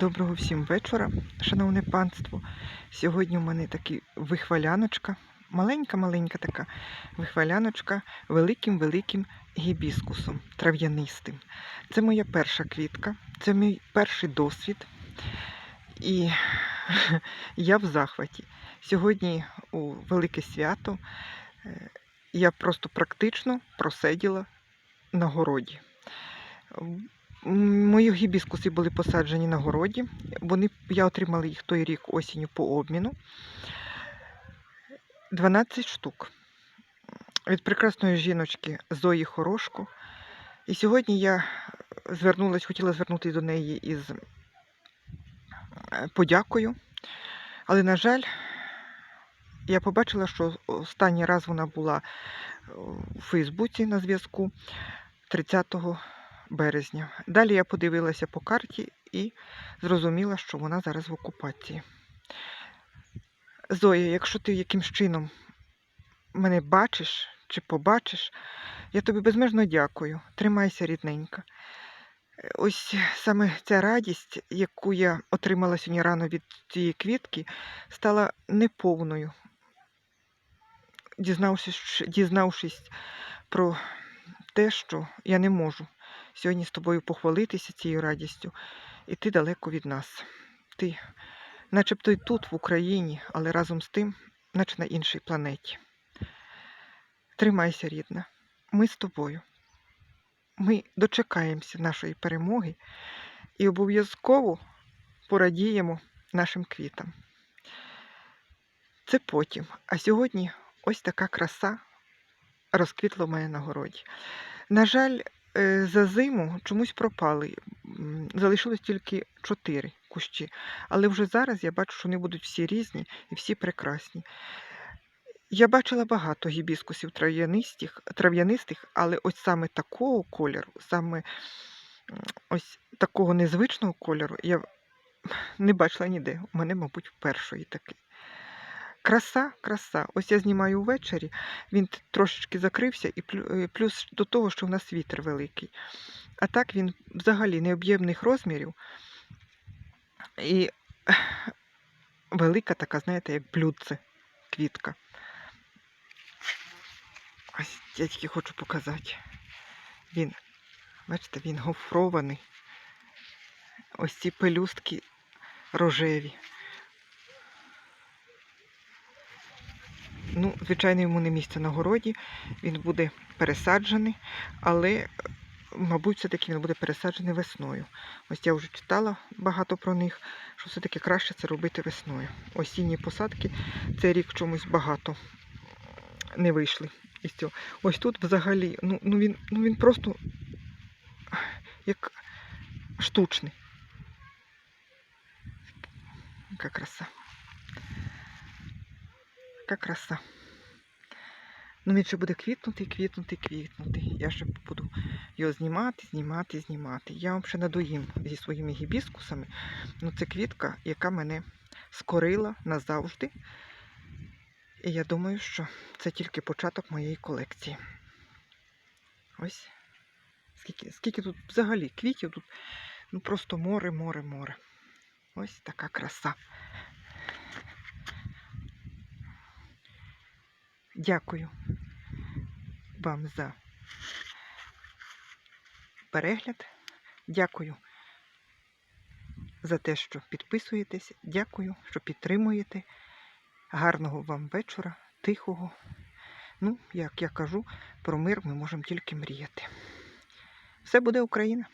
Доброго всім вечора, шановне панство. Сьогодні у мене такі вихваляночка, маленька-маленька така вихваляночка великим-великим гібіскусом трав'янистим. Це моя перша квітка, це мій перший досвід. І я в захваті. Сьогодні у велике свято е, я просто практично просиділа на городі. Мої гібіскуси були посаджені на городі. Вони, я отримала їх той рік осінню по обміну. 12 штук від прекрасної жіночки Зої Хорошко. І сьогодні я звернулась, хотіла звернутися до неї із е, подякою. Але, на жаль, я побачила, що останній раз вона була е, у Фейсбуці на зв'язку 30 березня. Далі я подивилася по карті і зрозуміла, що вона зараз в окупації. Зоя, якщо ти якимсь чином мене бачиш чи побачиш, я тобі безмежно дякую. Тримайся, рідненька. Ось саме ця радість, яку я отримала сьогодні рано від цієї квітки, стала неповною. Дізнавшись, дізнавшись про те, що я не можу сьогодні з тобою похвалитися цією радістю, і ти далеко від нас. Ти, начебто й тут, в Україні, але разом з тим, наче на іншій планеті. Тримайся, рідна, ми з тобою. Ми дочекаємося нашої перемоги і обов'язково порадіємо нашим квітам. Це потім. А сьогодні ось така краса розквітла в мене на городі. На жаль, за зиму чомусь пропали. Залишилось тільки чотири кущі. Але вже зараз я бачу, що вони будуть всі різні і всі прекрасні. Я бачила багато гібіскусів трав'янистих, трав'янистих, але ось саме такого кольору, саме ось такого незвичного кольору я не бачила ніде. У мене, мабуть, першої такий. Краса, краса. Ось я знімаю ввечері, він трошечки закрився, і е, плюс до того, що в нас вітер великий. А так він взагалі необ'ємних розмірів. І велика така, знаєте, як блюдце, квітка. Ось я тільки хочу показати. Він, бачите, він гофрований. Ось ці пелюстки рожеві. Ну, звичайно, йому не місце на городі, він буде пересаджений, але, мабуть, все-таки він буде пересаджений весною. Ось я вже читала багато про них, що все-таки краще це робити весною. Осінні посадки цей рік чомусь багато не вийшли із цього. Ось тут взагалі, ну, ну, він, ну він просто як штучний. Яка краса. Яка краса. Ну, він ще буде квітнути, квітнути, квітнути. Я ще буду його знімати, знімати, знімати. Я вам ще надоїм зі своїми гібіскусами. Ну, це квітка, яка мене скорила назавжди. І я думаю, що це тільки початок моєї колекції. Ось. Скільки, скільки тут взагалі квітів, тут ну, просто море, море, море. Ось така краса. Дякую вам за перегляд. Дякую за те, що підписуєтесь. Дякую, що підтримуєте. Гарного вам вечора, тихого. Ну, як я кажу, про мир ми можемо тільки мріяти. Все буде Україна!